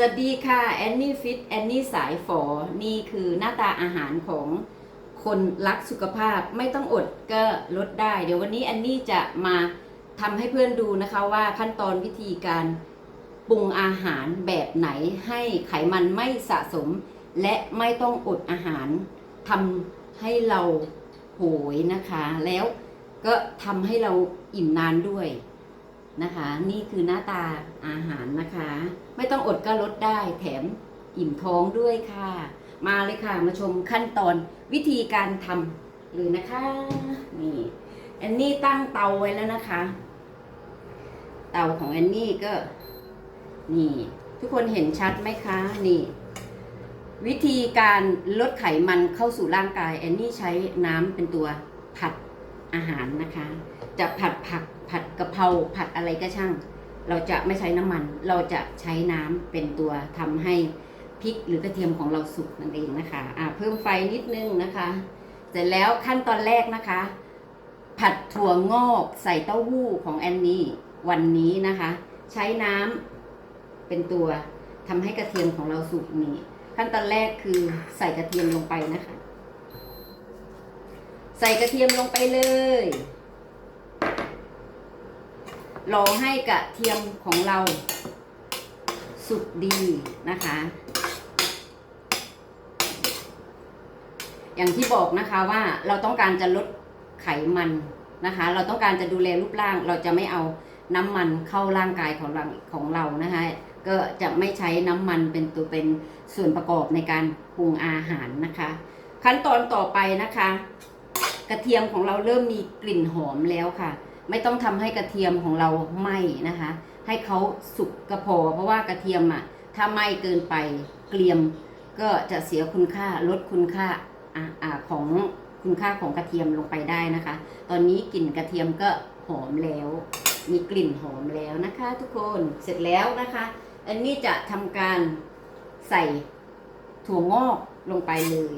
สวัสดีค่ะแอนนี่ฟิตแอนนี่สายฝอ นี่คือหน้าตาอาหารของคนรักสุขภาพไม่ต้องอดก็ลดได้ เดี๋ยววันนี้แอนนี่จะมาทำให้เพื่อนดูนะคะว่าขั้นตอนวิธีการปรุงอาหารแบบไหนให้ไขมันไม่สะสม และไม่ต้องอดอาหารทำให้เราโหยนะคะ แล้วก็ทำให้เราอิ่มนานด้วย นะคะ นี่คือหน้าตาอาหารนะคะ ไม่ต้องอดก็ลดได้แถมอิ่มท้องด้วยค่ะ มาเลยค่ะมาชมขั้นตอนวิธีการทำเลยนะคะนี่แอนนี่ตั้งเตาไว้แล้วนะคะ เตาของแอนนี่ก็นี่ทุกคนเห็นชัดไหมคะนี่ วิธีการลดไขมันเข้าสู่ร่างกายแอนนี่ใช้น้ำเป็นตัวผัด อาหารนะคะ จะผัดผักผัดกะเพราผัดอะไรก็ช่าง เราจะไม่ใช้น้ำมัน เราจะใช้น้ำเป็นตัวทำให้พริกหรือกระเทียมของเราสุกนั่นเองนะคะอ่าเพิ่มไฟนิดนึงนะคะ เสร็จแล้วขั้นตอนแรกนะคะ ผัดถั่วงอกใส่เต้าหู้ของแอนนี่วันนี้นะคะ ใช้น้ำเป็นตัวทำให้กระเทียมของเราสุกนี่ขั้นตอนแรกคือใส่กระเทียมลงไปนะคะ ใส่กระเทียมลงไปเลย รอให้กระเทียมของเรา สุกดีนะคะ อย่างที่บอกนะคะว่าเราต้องการจะลดไขมันนะคะ เราต้องการจะดูแลรูปร่าง เราจะไม่เอาน้ำมันเข้าร่างกายของเราของเรานะคะ ก็จะไม่ใช้น้ำมันเป็นตัวเป็นส่วนประกอบในการปรุงอาหารนะคะ ขั้นตอนต่อไปนะคะ กระเทียมของเราเริ่มมีกลิ่นหอมแล้วค่ะ ไม่ต้องทำให้กระเทียมของเราไหม้นะคะ ให้เขาสุกกระพอ เพราะว่ากระเทียมอะถ้าไหม้เกินไปเกรียมก็จะเสียคุณค่าลดคุณค่าออของคุณค่าของกระเทียมลงไปได้นะคะ ตอนนี้กลิ่นกระเทียมก็หอมแล้ว มีกลิ่นหอมแล้วนะคะ ทุกคนเสร็จแล้วนะคะ อันนี้จะทำการใส่ถั่วงอกลงไปเลย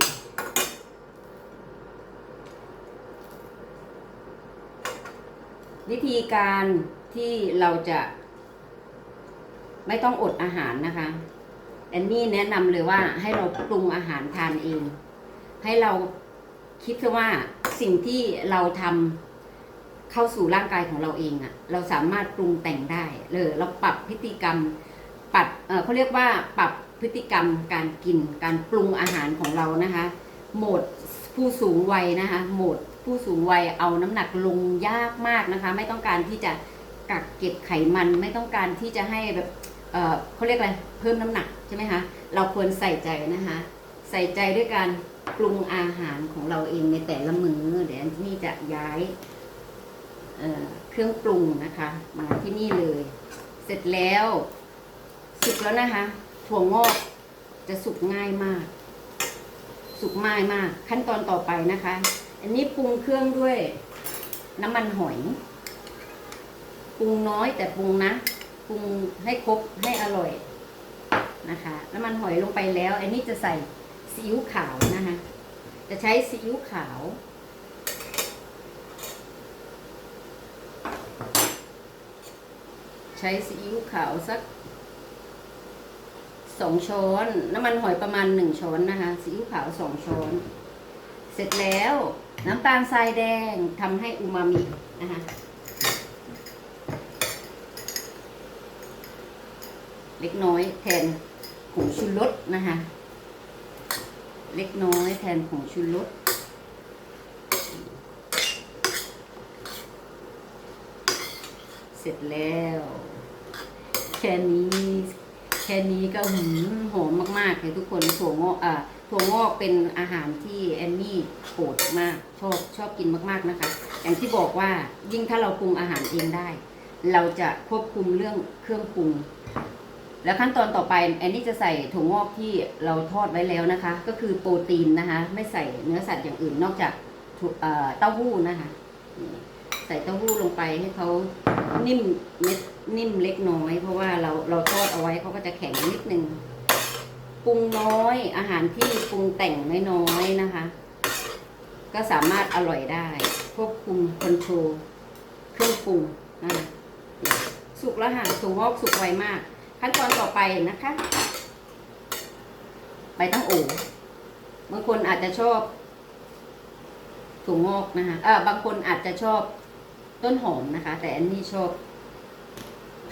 วิธีการที่เราจะไม่ต้องอดอาหารนะคะแอนนี่แนะนำเลยว่าให้เราปรุงอาหารทานเอง ให้เราคิดซะว่าสิ่งที่เราทำเข้าสู่ร่างกายของเราเองอะเราสามารถปรุงแต่งได้เลยเราปรับพฤติกรรมปรับเเขาเรียกว่าปรับพฤติกรรมการกินการปรุงอาหารของเรานะคะ โหมดผู้สูงวัยนะคะ โหมด ผู้สูงวัยเอาน้ำหนักลงยากมากนะคะ ไม่ต้องการที่จะกักเก็บไขมันไม่ต้องการที่จะให้แบบเอ่อเขาเรียกอะไรเพิ่มน้ำหนักใช่ไหมคะเราควรใส่ใจนะคะ ใส่ใจด้วยการปรุงอาหารของเราเองในแต่ละมือ้อเดี๋ยวนี่จะย้ายเเครื่องปรุงนะคะ มาที่นี่เลย เสร็จแล้วสุกแล้วนะคะถั่วงอกจะสุกง่ายมาก สุกง่ายมาก ขั้นตอนต่อไปนะคะ อันนี้ปรุงเครื่องด้วย น้ำมันหอย ปรุงน้อยแต่ปรุงนะ ปรุงให้ครบให้อร่อยนะคะ น้ำมันหอยลงไปแล้ว อันนี้จะใส่ซีอิ๊วขาวนะคะจะใช้ซีอิ๊วขาว ใช้ซีอิ๊วขาวสักสองช้อน น้ำมันหอยประมาณหนึ่งช้อนนะคะซีอิ๊วขาวสองช้อน เสร็จแล้ว น้ำตาลทรายแดงทำให้อูมามินะคะเล็กน้อยแทนผงชูรสนะคะเล็กน้อยแทนผงชูรสเสร็จแล้ว แค่นี้ แค่นี้ก็หืมหอมมาก ๆ เลยทุกคนถั่วงอกอ่า ถั่วงอกเป็นอาหารที่แอนนี่โปรดมากชอบชอบกินมากๆนะคะ อย่างที่บอกว่ายิ่งถ้าเราปรุงอาหารเองได้ เราจะควบคุมเรื่องเครื่องปรุง แล้วขั้นตอนต่อไปแอนนี่จะใส่ถั่วงอกที่เราทอดไว้แล้วนะคะ ก็คือโปรตีนนะคะ ไม่ใส่เนื้อสัตว์อย่างอื่นนอกจากเต้าหู้นะคะ ใส่เต้าหู้ลงไปให้เขานิ่มเม็ดนิ่มเล็กน้อย เพราะว่าเราเราทอดเอาไว้เขาก็จะแข็งนิดนึง ปรุงน้อย อาหารที่ปรุงแต่งน้อยๆนะคะ ก็สามารถอร่อยได้ ควบคุมคอนโทรลเครื่องปรุงนะสุกแล้วค่ะถั่วงอกสุกไวมาก ขั้นตอนต่อไปนะคะใบตั้งโอบางคนอาจจะชอบถั่วงอกนะคะเออบางคนอาจจะชอบต้นหอมนะคะ แต่อันนี้ชอบ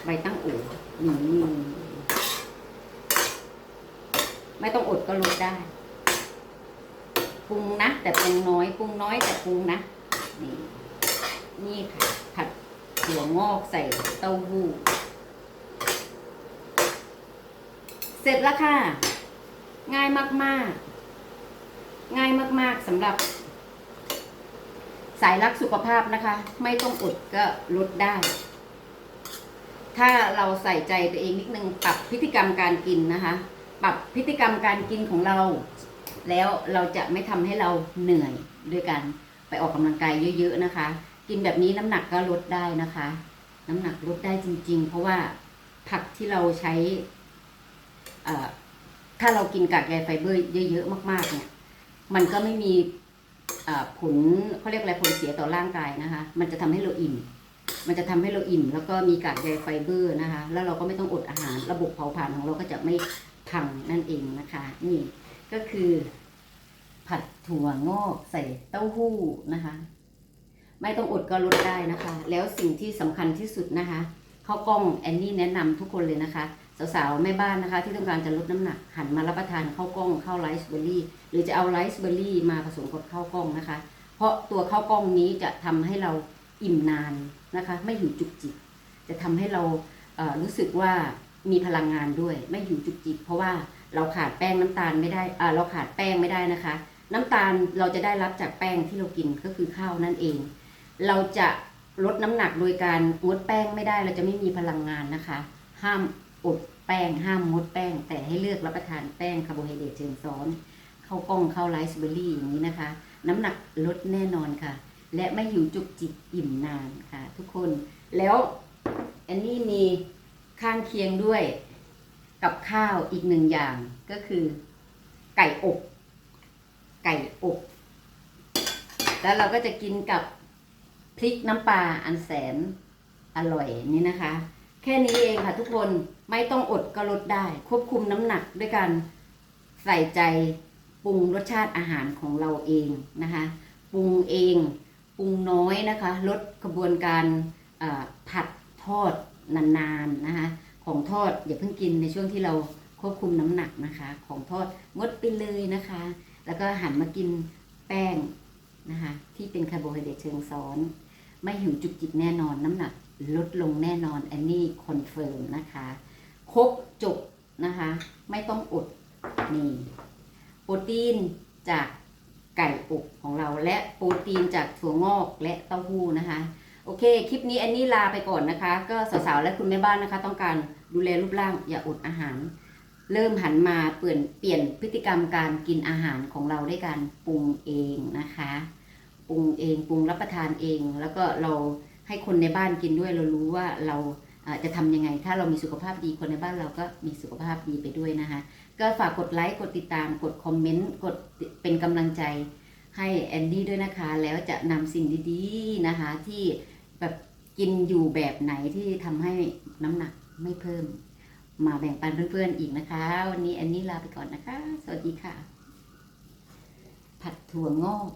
ใบตั้งโอนี่ ไม่ต้องอดก็ลดได้ปรุงนะ แต่ปรุงน้อยปรุงน้อยแต่ปรุงนะ นี่ นี่ค่ะ ผัดถั่วงอกใส่เต้าหู้เสร็จแล้วค่ะ ง่ายมาก ๆ ง่ายมาก ๆสำหรับ สายรักสุขภาพนะคะ ไม่ต้องอดก็ลดได้ ถ้าเราใส่ใจตัวเองนิดนึงปรับพฤติกรรมการกินนะคะ ปรับพฤติกรรมการกินของเรา แล้วเราจะไม่ทำให้เราเหนื่อยด้วยกันไปออกกำลังกายเยอะ ๆนะคะ กินแบบนี้น้ำหนักก็ลดได้นะคะ น้ำหนักลดได้จริง ๆ เพราะว่าผักที่เราใช้ถ้าเรากินกากใยไฟเบอร์เยอะ ๆ มาก ๆ เนี่ย มันก็ไม่มีผลเขาเรียกอะไรผลเสียต่อร่างกายนะคะ มันจะทำให้เราอิ่ม มันจะทำให้เราอิ่ม แล้วก็มีกากใยไฟเบอร์นะคะ แล้วเราก็ไม่ต้องอดอาหาร ระบบเผาผลาญของเราก็จะไม่ พังนั่นเองนะคะ นี่ก็คือ ผัดถั่วงอกใส่เต้าหู้นะคะ ไม่ต้องอดก็ลดได้นะคะ แล้วสิ่งที่สำคัญที่สุดนะคะข้าวกล้องแอนนี่แนะนำทุกคนเลยนะคะสาวๆแม่บ้านนะคะ ที่ต้องการจะลดน้ำหนักหันมารับประทานข้าวกล้องข้าวไรซ์เบอร์รี่ หรือจะเอาไรซ์เบอร์รี่มาผสมกับข้าวกล้องนะคะ เพราะตัวข้าวกล้องนี้จะทำให้เราอิ่มนานนะคะ ไม่หิวจุกจิกจะทำให้เรารู้สึกว่า มีพลังงานด้วย ไม่หิวจุกจิกเพราะว่าเราขาดแป้งน้ำตาลไม่ได้อ่าเราขาดแป้งไม่ได้นะคะ น้ำตาลเราจะได้รับจากแป้งที่เรากินก็คือข้าวนั่นเอง เราจะลดน้ำหนักโดยการงดแป้งไม่ได้เราจะไม่มีพลังงานนะคะ ห้ามอดแป้งห้ามงดแป้ง แต่ให้เลือกรับประทานแป้งคาร์โบไฮเดรตเชิงซ้อนข้าวกล้องข้าวไรซ์เบอร์รี่อย่างนี้นะคะ น้ำหนักลดแน่นอนค่ะ และไม่หิวจุกจิกอิ่มนานค่ะ ทุกคนแล้วอันนี้มี ข้างเคียงด้วยกับข้าวอีกหนึ่งอย่างก็คือ ไก่อบ ไก่อบ แล้วเราก็จะกินกับพริกน้ำปลาอันแสนอร่อยนี่นะคะ แค่นี้เองค่ะทุกคนไม่ต้องอดก็ลดได้ ควบคุมน้ำหนักด้วยการใส่ใจปรุงรสชาติอาหารของเราเองนะคะปรุงเองปรุงน้อยนะคะ ลดกระบวนการผัดทอด นานๆนะคะ ของทอดอย่าเพิ่งกินในช่วงที่เราควบคุมน้ำหนักนะคะ ของทอดงดไปเลยนะคะ แล้วก็หันมากินแป้งนะคะที่เป็นคาร์โบไฮเดรตเชิงซ้อน ไม่หิวจุกจิกแน่นอนน้ำหนักลดลงแน่นอนอันนี้คอนเฟิร์มนะคะครบจบนะคะ ไม่ต้องอดนี่โปรตีนจากไก่อบของเราและโปรตีนจากถั่วงอกและเต้าหู้นะคะ โอเค คลิปนี้แอนนี้ลาไปก่อนนะคะ ก็สาวๆและคุณแม่บ้านนะคะ ต้องการดูแลรูปร่างอย่าอดอาหาร เริ่มหันมาเปลี่ยนเปลี่ยนพฤติกรรมการกินอาหารของเราด้วยการปรุงเองนะคะปรุงเองปรุงรับประทานเอง แล้วก็เราให้คนในบ้านกินด้วยเรารู้ว่าเราจะทำยังไง ถ้าเรามีสุขภาพดีคนในบ้านเราก็มีสุขภาพดีไปด้วยนะคะ ก็ฝากกดไลค์กดติดตามกดคอมเมนต์กดเป็นกำลังใจให้แอนดี้ด้วยนะคะ แล้วจะนำสิ่งดีๆนะคะที่ แบบกินอยู่แบบไหนที่ทำให้น้ำหนักไม่เพิ่ม มาแบ่งปันเพื่อนๆอีกนะคะ วันนี้อันนี้ลาไปก่อนนะคะ สวัสดีค่ะ ผัดถั่วงอก